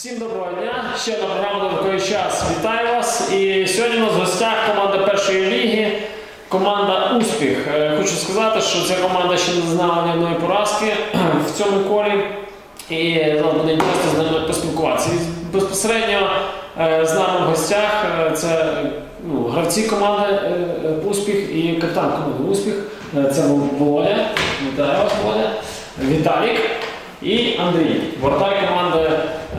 Всім доброго дня! Ще на програму «Додатковий час. Вітаю вас! І сьогодні у нас в гостях команда першої ліги, команда Успіх. Е, Хочу сказати, що ця команда ще не знала ні одної поразки в цьому колі. І зараз буде інтересно з ними поспілкуватися. Безпосередньо е, з нами в гостях е, це ну, гравці команди Успіх і капітан команди Успіх. Це Володя. Вітаю вас, Володя. Віталік і Андрій. Воротар команди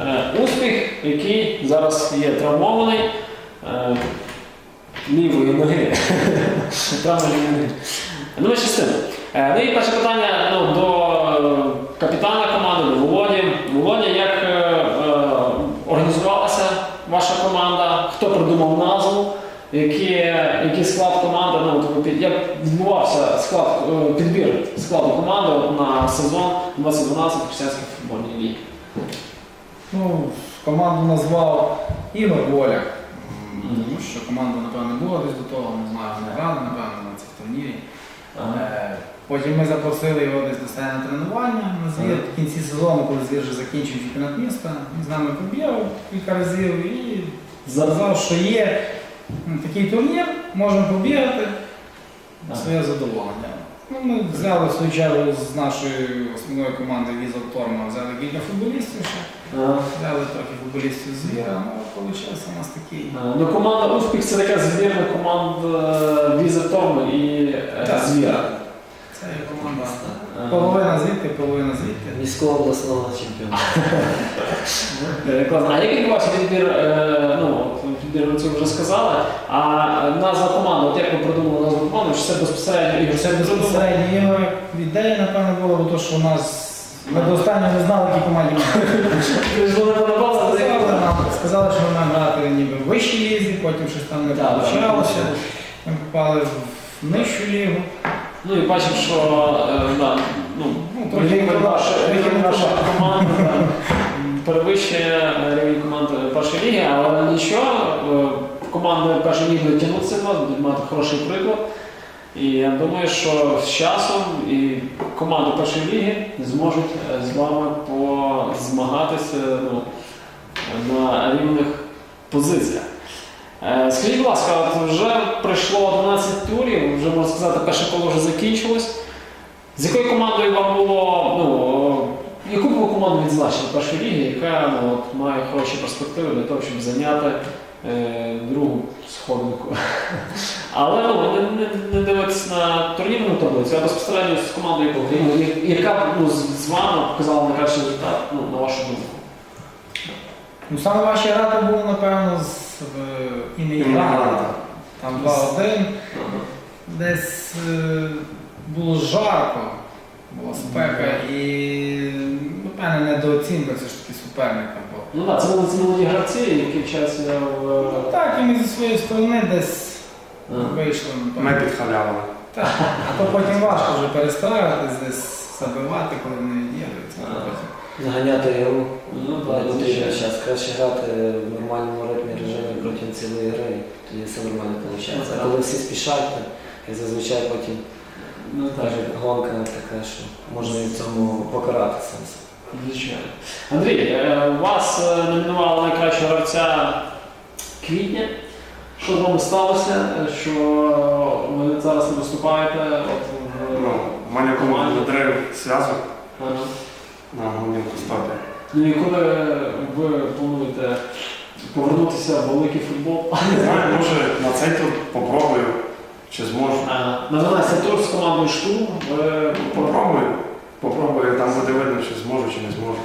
е, Успіх, який зараз є травмований е, лівої ноги. Травма лівої ноги. Ну, тим. Е, Ну і перше питання ну, до капітана команди, до Володі. Володя, як е, е, організувалася ваша команда? Хто придумав назву? Які, який склад команди? Ну, під- як відбувався склад, е, підбір складу команди на сезон 2012 християнської футбольної ліги? Ну, команду назвав Ігор Воля. М, Мгм. Тому що команда, напевно, була десь до того, не знаю, не грали, напевно, на цих турнірі. Е, Потім ми запросили його десь до на тренування на звір в кінці сезону, коли звір вже закінчив чемпіонат міста. Він з нами побігав кілька разів і сказав, що є такий турнір, можемо побігати. на Своє задоволення. Ну, ми взяли в свою чергу з нашої основної команди Віза Торма, взяли кілька футболістів ще. Взяли трохи футболістів з Віра, ну вийшов у нас такий. Е, Ну, команда Успіх це така звірна команда Віза Торма і е. Звіра. Це команда. Е, Половина звідти, половина звідти. Міського обласного чемпіона. Е, А як відбувався відбір, е, ну, от підбір ви це вже сказали, а назва команди, от як ви придумали назву команди, чи це безпосередньо Ігор Це безпосередньо його ідея, напевно, була, бо то, що у нас ми до останнього не знали, які команді сказали, що маємо грати ніби в вищій лізі, потім щось там не вийшло. Ми попали в нижчу лігу. Ну і бачив, що е, да, ну, Ну, рівень не вашої трохи рівень не вашої да, перевищує е, рівень команди першої ліги, але нічого, е, команди першої ліги вас, будуть мати хороший приклад. І я думаю, що з часом і команди першої ліги зможуть е, з вами позмагатися ну, на рівних позиціях. Е, Скажіть, будь ласка, от вже пройшло 11 турів, вже можна сказати, перше коло вже закінчилось. З якою командою вам було, ну, е, яку б ви команду відзначили першої ліги, яка ну, от, має хороші перспективи для того, щоб зайняти е, другу сходинку? Але ну, не, не, не дивитися на турнірну таблицю, а безпосередньо з командою, яку- ну, яка ну, з, вами показала найкращий результат, ну, на вашу думку. Ну, саме важче грати було, напевно, з е, імені Граната. Там 2-1. Десь е, було жарко, була спека і, напевне, недооцінка все ж таки суперника. Ну так, це були ці молоді гравці, які вчаться в. ну, так, і ми зі своєї сторони десь вийшли. Ми напевно. підхалявили. Так. А то потім важко вже перестраюватись, десь забивати, коли вони відігруються. Ага. Наганяти гру. Ну, Не так, потрібно час. Краще грати в нормальному ритмі режимі протягом цілої гри. Тоді все нормально виходить. Ну, А коли всі спішать, як зазвичай потім Ну так. гонка така, що можна від цьому покарати себе. Звичайно. Андрій, е, вас е, номінували найкращого гравця квітня. Що з вами сталося? Е, Що ви зараз не виступаєте? От, в- Ну, у мене команда надрив зв'язок Ага. На головному стопі. Ну і коли ви плануєте повернутися в великий футбол? Не знаю, може на цей тур попробую, чи зможу. Е, На 12 тур з командою Штурм ви Попробую. Попробую, там буде видно, чи зможу, чи не зможу.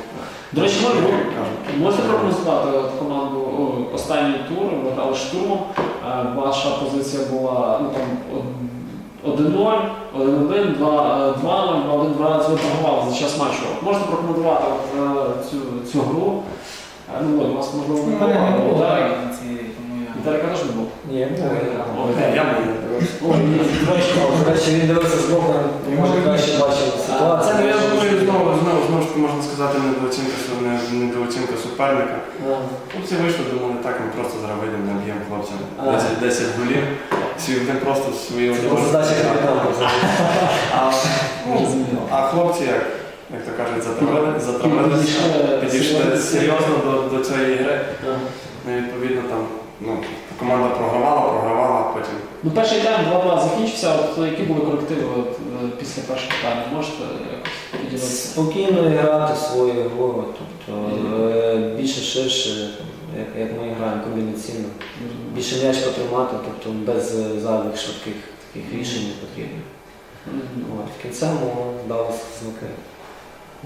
До речі, ви Як кажуть. можете прогнозувати от команду о, останній тур, ви грали штурмом. Е, Ваша позиція була ну, там, од- 1-0, 1-1, 2-0, 2-1-2 ви торгували за час матчу. Можете прокоментувати е, цю, цю гру? Е, Ну, у вас можливо не було. Віталіка теж не було. Ні, Я До речі, він дивився з боку, може краще бачив ситуацію. ну, я думаю, знову, знову, знову ж можна сказати, недооцінка, су- не- недооцінка суперника. Хлопці вийшли, думали, так, ми просто зараз вийдемо, наб'ємо хлопцям А. 10, 10 голів. Вони просто свої капітана. А, ну, а хлопці як? як то кажуть, затравили, затравилися, підійшли серйозно до, до цієї гри. Ну, і, відповідно, там ну, команда програвала, програвала, потім Ну, перший тайм 2-2 закінчився, от які були корективи от, е, після першого тайму? Можете якось поділитися? Спокійно грати свою гру, тобто е, більше ширше, як, як ми граємо комбінаційно. Більше м'яч потримати, тобто без е, зайвих швидких таких рішень не потрібно. От, в кінцевому вдалося знаки.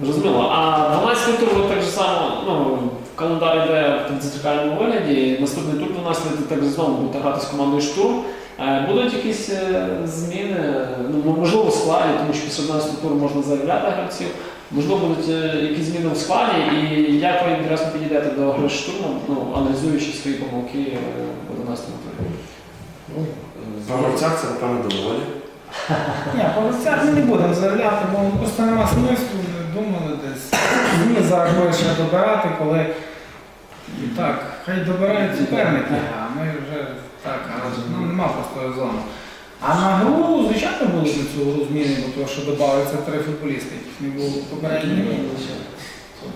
Зрозуміло. А 12 тур ви так же само, ну, календар йде в дзеркальному вигляді. Наступний тур 12 ти так знову будете грати з командою штурм. Е, Будуть якісь е, зміни, ну, можливо, у складі, тому що після 11 туру можна заявляти гравців. Можливо, будуть е, якісь зміни у складі, і як ви інтересно підійдете до гри з штурмом, ну, аналізуючи свої помилки в 11 турі. Ну, на гравцях це, напевно, доволі. Ні, по гостях ми не будемо заявляти, бо просто нема смислу, ми думали десь. Ні, зараз буде ще добирати, коли і так, хай добирають суперники, а ми вже так, а нам нема простої зони. А на гру, звичайно, були до цього гру зміни, бо того, що додавалися три футболісти, які не було попередньо.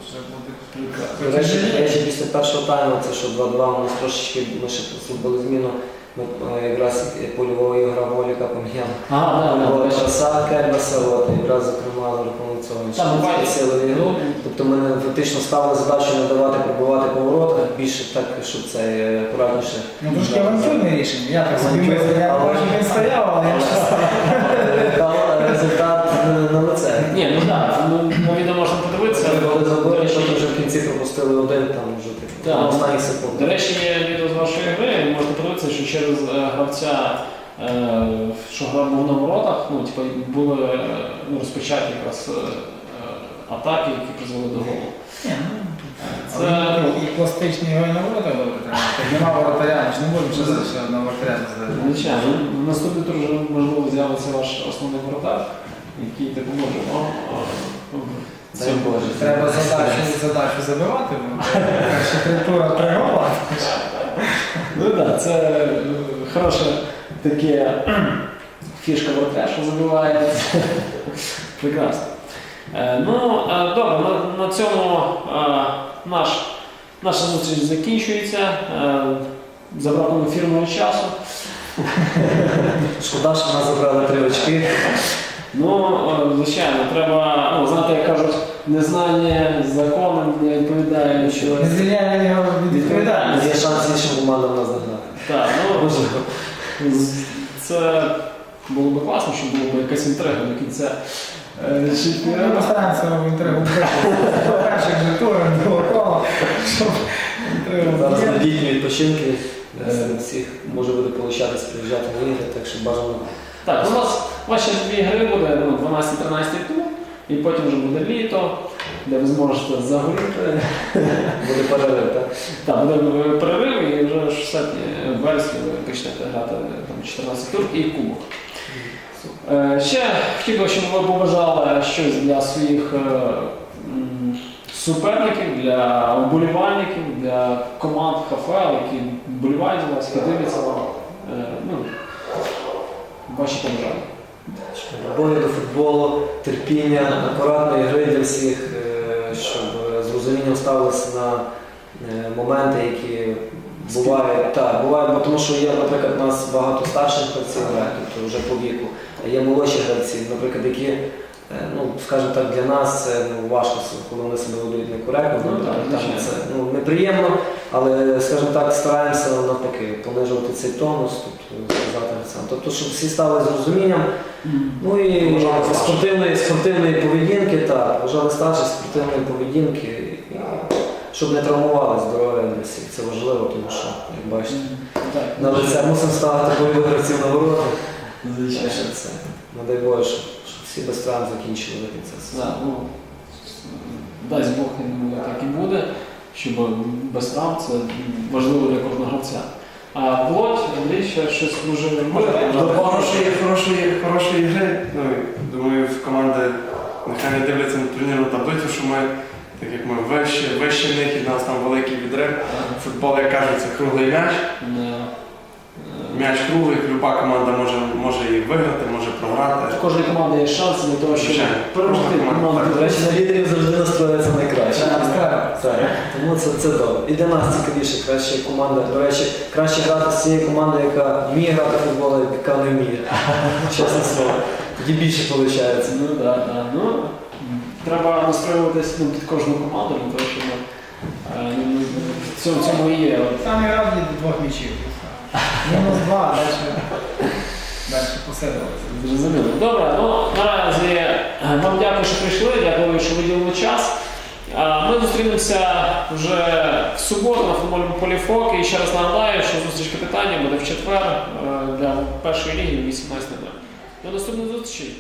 Вже буде До речі, після першого тайму, це що 2-2, у нас трошечки ми ще були зміну. Е, якраз польовою гра Воліка поміняли. Ага, да, да, краса Кербаса, от, якраз зокрема за рахунок цього Там буває. гру. Тобто ми фактично ставили задачу не давати пробувати по воротах, більше так, щоб це е, акуратніше. Ну трошки авантюрне рішення. Я так собі він стояв, але я результат на лице. Ні, ну так, ну, відео можна подивитися. Коли забили, потім вже в кінці пропустили один, там вже типу, Так. на останніх секунд. До речі, є відео з вашої гри, подивитися, що через е, гравця, е, що грав був на воротах, ну, типу, були е, ну, розпочаті якраз атаки, які призвели до голу. Ну, Це- і пластичні його на ворота тримати. Нема воротаря, ж не можемо ще ще одного воротаря заздати. Звичайно, ну, наступний тур вже можливо з'явиться ваш основний воротар, який допоможе вам. в Дай цьому. Боже. Треба задачу, задачу забивати, бо перша три тура три гола. Це е, хороша таке фішка воротаря, що забиває. Прекрасно. Е, Ну, е, добре, на, на цьому наш, наша зустріч закінчується. Забракуємо фірмового часу. Шкода, що нас забрали три очки. Ну, звичайно, треба, ну, знаєте, як кажуть, незнання закону не відповідає, що. Не звільняє його від відповідальності. Є шанс іншим командам нас. Так, ну, це було б класно, щоб було б якась інтрига до кінця е, Ми чемпіонату. постараємося в інтригу перших же турів було коло, щоб Зараз на літні відпочинки е, всіх може буде получатись приїжджати на ігри, так що бажано. Так, у нас ваші дві гри буде ну, 12-13 тур, і потім вже буде літо, де ви зможете загоріти. Буде перерив, так? Так, буде перерив і вже в серпні, в вересні ви почнете грати там, 14 тур і кубок. Е, Ще хотів би, щоб ви побажали щось для своїх е, суперників, для вболівальників, для команд ХФЛ, які вболівають за вас, які дивляться вам. Е, Ну, ваші побажання. Любові до футболу, терпіння, акуратної гри для всіх, розумінням ставилися на е, моменти, які бувають. Так, бувають, бо тому що є, наприклад, у нас багато старших гравців тобто вже по віку. А є молодші гравці, наприклад, які, е, ну, скажімо так, для нас це ну, важко, коли вони себе ведуть некоректно. Ну, так, там це ну, неприємно, але, скажімо так, стараємося навпаки понижувати цей тонус, тобто сказати це. Тобто, щоб всі стали з розумінням. Ну і спортивної, спортивної поведінки, так, вважали старші спортивної поведінки, щоб не травмували здоров'я для всіх. Це важливо, тому що, як бачите, на лице мусимо ставити бойових гравців на ворота. Звичайно. Ще це. Ну дай Боже, щоб, всі без травм закінчили до кінця. сезону. Ну, дасть Бог, я думаю, так і буде, щоб без травм це важливо для кожного гравця. А Володь, Андрій, ще щось дуже До хорошої, хорошої, хорошої гри, ну, думаю, в команди нехай не дивляться на турнірну таблицю, що ми, так як ми вище, вище них і в нас там великий відрив. Футбол, як кажуть, це круглий м'яч. М'яч круглий, люба команда може, може і виграти, може програти. У кожної команди є шанс для того, щоб перемогти команду. До речі, на лідерів завжди настроїться найкраще. Тому це, це добре. І для нас цікавіше, краще команда. До речі, краще грати з цією командою, яка вміє грати в футбол, яка не вміє. Чесне слово. Тоді більше виходить. Ну так, так. Треба настроюватися ну, під кожну команду, того, щоб е, ну, в цьому, в цьому і є. Там до двох м'ячів. Мінус два, далі. Далі. Зрозуміло. Добре, ну наразі е, вам дякую, що прийшли, дякую, що виділили час. А Ми зустрінемося вже в суботу на футбольному полі ФОК. І ще раз нагадаю, що зустріч капітанів буде в четвер е, для першої ліги 18 До наступної зустрічі.